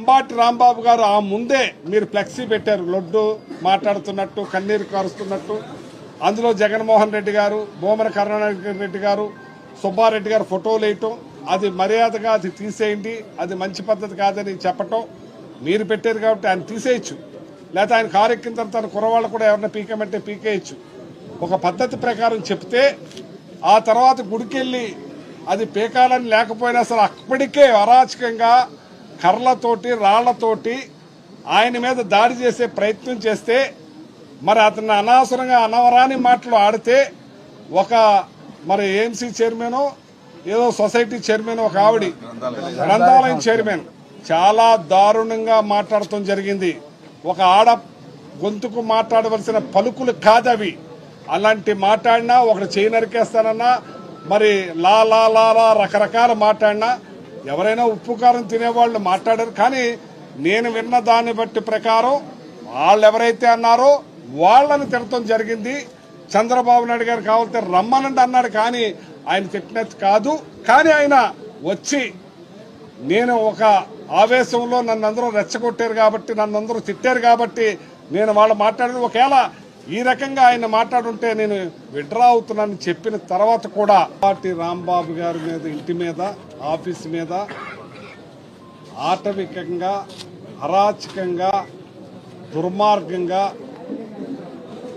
అంబాటి రాంబాబు గారు ఆ ముందే మీరు ఫ్లెక్సీ పెట్టారు లొడ్డు మాట్లాడుతున్నట్టు కన్నీరు కారుస్తున్నట్టు. అందులో జగన్మోహన్ రెడ్డి గారు భూమన కరుణాకర్ రెడ్డి గారు సుబ్బారెడ్డి గారు ఫోటోలు వేయటం అది మర్యాదగా అది తీసేయండి అది మంచి పద్ధతి కాదని చెప్పటం మీరు పెట్టారు కాబట్టి ఆయన తీసేయచ్చు. లేకపోతే ఆయన కారు ఎక్కిన తర్వాత తన కురవాళ్ళు కూడా ఎవరిని పీకమంటే పీకేయచ్చు. ఒక పద్ధతి ప్రకారం చెప్తే ఆ తర్వాత గుడికెళ్ళి అది పీకాలని లేకపోయినా అసలు అప్పటికే అరాచకంగా కర్రలతోటి రాళ్ళతోటి ఆయన మీద దాడి చేసే ప్రయత్నం చేస్తే మరి అతను అనవసరంగా అనవరాని మాటలు ఆడితే ఒక మరి ఏఎంసీ చైర్మన్ ఏదో సొసైటీ చైర్మన్ ఒక ఆవిడ గ్రంథాలయం చైర్మన్ చాలా దారుణంగా మాట్లాడటం జరిగింది. ఒక ఆడ గొంతుకు మాట్లాడవలసిన పలుకులు కాదవి. అలాంటి మాట్లాడినా ఒకటి చేయి నరికేస్తానన్నా మరి లా లా లా లా రకరకాల మాట్లాడినా ఎవరైనా ఉప్పు కారం తినేవాళ్ళు మాట్లాడారు కానీ నేను విన్న దాన్ని బట్టి ప్రకారం వాళ్ళు ఎవరైతే అన్నారో వాళ్ళని తిడతం జరిగింది. చంద్రబాబు నాయుడు గారు కావాలంటే రమ్మనండి అన్నాడు కానీ ఆయన తిట్టినట్టు కాదు. కానీ ఆయన వచ్చి నేను ఒక ఆవేశంలో నన్ను అందరూ రెచ్చగొట్టారు కాబట్టి నన్ను అందరూ తిట్టారు కాబట్టి నేను వాళ్ళు మాట్లాడిన ఒకవేళ ఈ రకంగా ఆయన మాట్లాడుంటే నేను విడ్రా అవుతున్నానని చెప్పిన తర్వాత కూడా పార్టీ రాంబాబు గారి మీద ఇంటి మీద ఆఫీస్ మీద ఆటవికంగా అరాచకంగా దుర్మార్గంగా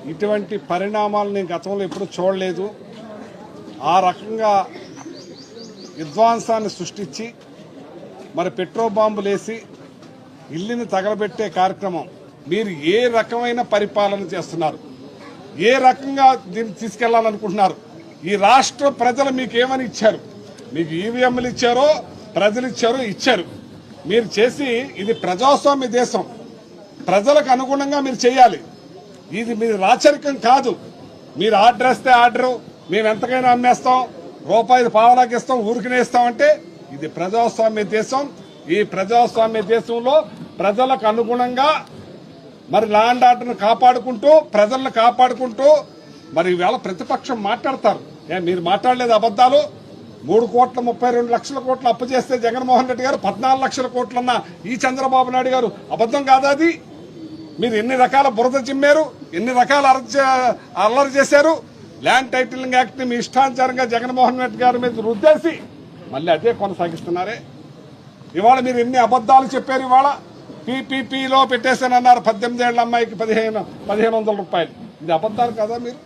ఇటువంటి పరిణామాలు నేను గతంలో ఎప్పుడు చూడలేదు. ఆ రకంగా విధ్వంసాన్ని సృష్టించి మరి పెట్రో బాంబులేసి ఇల్లుని తగలబెట్టే కార్యక్రమం మీరు ఏ రకమైన పరిపాలన చేస్తున్నారు? ఏ రకంగా దీన్ని తీసుకెళ్ళాలనుకుంటున్నారు? ఈ రాష్ట్ర ప్రజలు మీకు ఏమని ఇచ్చారు? మీకు ఈవీఎంలు ఇచ్చారో ప్రజలు ఇచ్చారో ఇచ్చారు. మీరు చేసి ఇది ప్రజాస్వామ్య దేశం. ప్రజలకు అనుగుణంగా మీరు చేయాలి. ఇది మీరు రాచరికం కాదు. మీరు ఆర్డర్ వేస్తే ఆర్డరు మేము ఎంతకైనా అమ్మేస్తాం రూపాయలు పావలాకిస్తాం ఇస్తాం ఊరికినే ఇస్తామంటే ఇది ప్రజాస్వామ్య దేశం. ఈ ప్రజాస్వామ్య దేశంలో ప్రజలకు అనుగుణంగా మరి ల్యాండ్ ఆర్డర్ను కాపాడుకుంటూ ప్రజలను కాపాడుకుంటూ మరి ఇవాళ ప్రతిపక్షం మాట్లాడతారు. ఏ మీరు మాట్లాడలేదు అబద్దాలు మూడు కోట్ల ముప్పై రెండు లక్షల కోట్లు అప్పు చేస్తే జగన్మోహన్ రెడ్డి గారు పద్నాలుగు లక్షల కోట్లన్న ఈ చంద్రబాబు నాయుడు గారు అబద్ధం కాదా అది? మీరు ఎన్ని రకాల బురద చిమ్మారు? ఎన్ని రకాల అల్లరి చేశారు? ల్యాండ్ టైటిలింగ్ యాక్ట్ని మీ ఇష్టానుసారంగా జగన్మోహన్ రెడ్డి గారి మీద రుద్దేసి మళ్ళీ అదే కొనసాగిస్తున్నారే. ఇవాళ మీరు ఎన్ని అబద్దాలు చెప్పారు ఇవాళ? పీపీపీలో పెట్టేశానన్నారు పద్దెనిమిది ఏళ్ళ అమ్మాయికి పదిహేను పదిహేను వందల రూపాయలు. ఇది అబద్ధాలు కదా మీరు?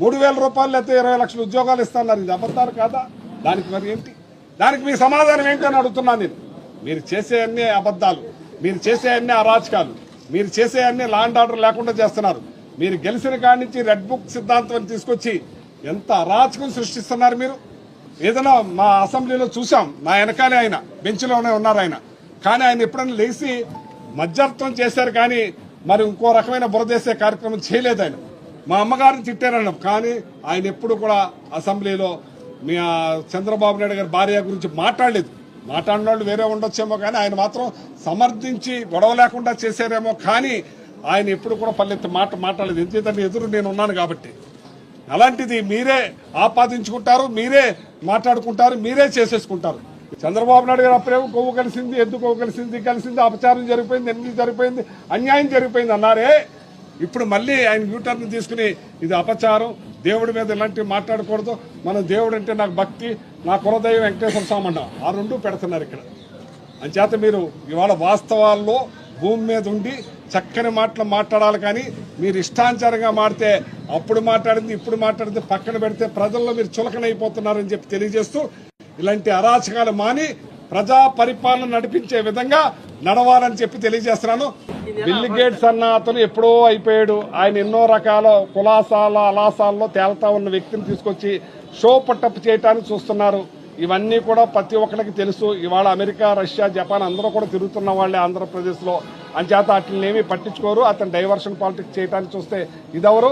మూడు వేల రూపాయలు లేకపోతే ఇరవై లక్షల ఉద్యోగాలు ఇస్తున్నారు ఇది అబద్ధాలు కాదా? దానికి మరి ఏంటి? దానికి మీ సమాధానం ఏంటి అని అడుగుతున్నాను నేను. మీరు చేసే అన్ని అబద్ధాలు మీరు చేసే అన్ని అరాచకాలు మీరు చేసే అన్ని లాండ్ ఆర్డర్ లేకుండా చేస్తున్నారు. మీరు గెలిచిన కాడి నుంచి రెడ్ బుక్ సిద్ధాంతం తీసుకొచ్చి ఎంత అరాచకం సృష్టిస్తున్నారు మీరు? ఏదైనా మా అసెంబ్లీలో చూసాం నా వెనకాలే ఆయన బెంచ్లోనే ఉన్నారు ఆయన. కానీ ఆయన ఎప్పుడైనా లేచి మధ్యర్థం చేశారు కానీ మరి ఇంకో రకమైన బురదేసే కార్యక్రమం చేయలేదు ఆయన. మా అమ్మగారిని తిట్టారన్నాం. కానీ ఆయన ఎప్పుడు కూడా అసెంబ్లీలో మీ చంద్రబాబు నాయుడు గారి భార్య గురించి మాట్లాడలేదు. మాట్లాడిన వాళ్ళు వేరే ఉండొచ్చేమో కానీ ఆయన మాత్రం సమర్థించి గొడవ లేకుండా చేశారేమో కానీ ఆయన ఎప్పుడు కూడా పల్లెత్తి మాట మాట్లాడలేదు. ఎందుకంటే ఎదురు నేను ఉన్నాను కాబట్టి. అలాంటిది మీరే ఆపాదించుకుంటారు మీరే మాట్లాడుకుంటారు మీరే చేసేసుకుంటారు. చంద్రబాబు నాయుడు గారు అప్పుడేమో కొవ్వు కలిసింది ఎద్దు కొవ్వు కలిసింది కలిసింది అపచారం జరిగిపోయింది ఎన్ని జరిగిపోయింది అన్యాయం జరిగిపోయింది అన్నారే. ఇప్పుడు మళ్ళీ ఆయన యూటర్న్ తీసుకుని ఇది అపచారం దేవుడి మీద ఇలాంటివి మాట్లాడకూడదు మన దేవుడు అంటే నాకు భక్తి నా కులదైవం వెంకటేశ్వర స్వామి అన్న ఆ రెండు పెడుతున్నారు ఇక్కడ. అంచేత మీరు ఇవాళ వాస్తవాల్లో భూమి మీద ఉండి చక్కని మాటలు మాట్లాడాలి కానీ మీరు ఇష్టానుసారంగా మాడితే అప్పుడు మాట్లాడింది ఇప్పుడు మాట్లాడింది పక్కన పెడితే ప్రజల్లో మీరు చులకనైపోతున్నారని చెప్పి తెలియజేస్తూ ఇలాంటి అరాచకాలు మాని ప్రజా పరిపాలన నడిపించే విధంగా నడవాలని చెప్పి తెలియజేస్తున్నాను. బిల్ గేట్స్ అన్న అతను ఎప్పుడో అయిపోయాడు. ఆయన ఎన్నో రకాల కులాసాల అలాసాల్లో తేల్తా ఉన్న వ్యక్తిని తీసుకొచ్చి షో పట్టప్ చేయటానికి చూస్తున్నారు. ఇవన్నీ కూడా ప్రతి ఒక్కరికి తెలుసు. ఇవాళ అమెరికా రష్యా జపాన్ అందరూ కూడా తిరుగుతున్న వాళ్ళే ఆంధ్రప్రదేశ్లో. అంచేత అట్లనేమి పట్టించుకోరు. అతను డైవర్షన్ పాలిటిక్స్ చేయడానికి చూస్తే ఇదెవరు?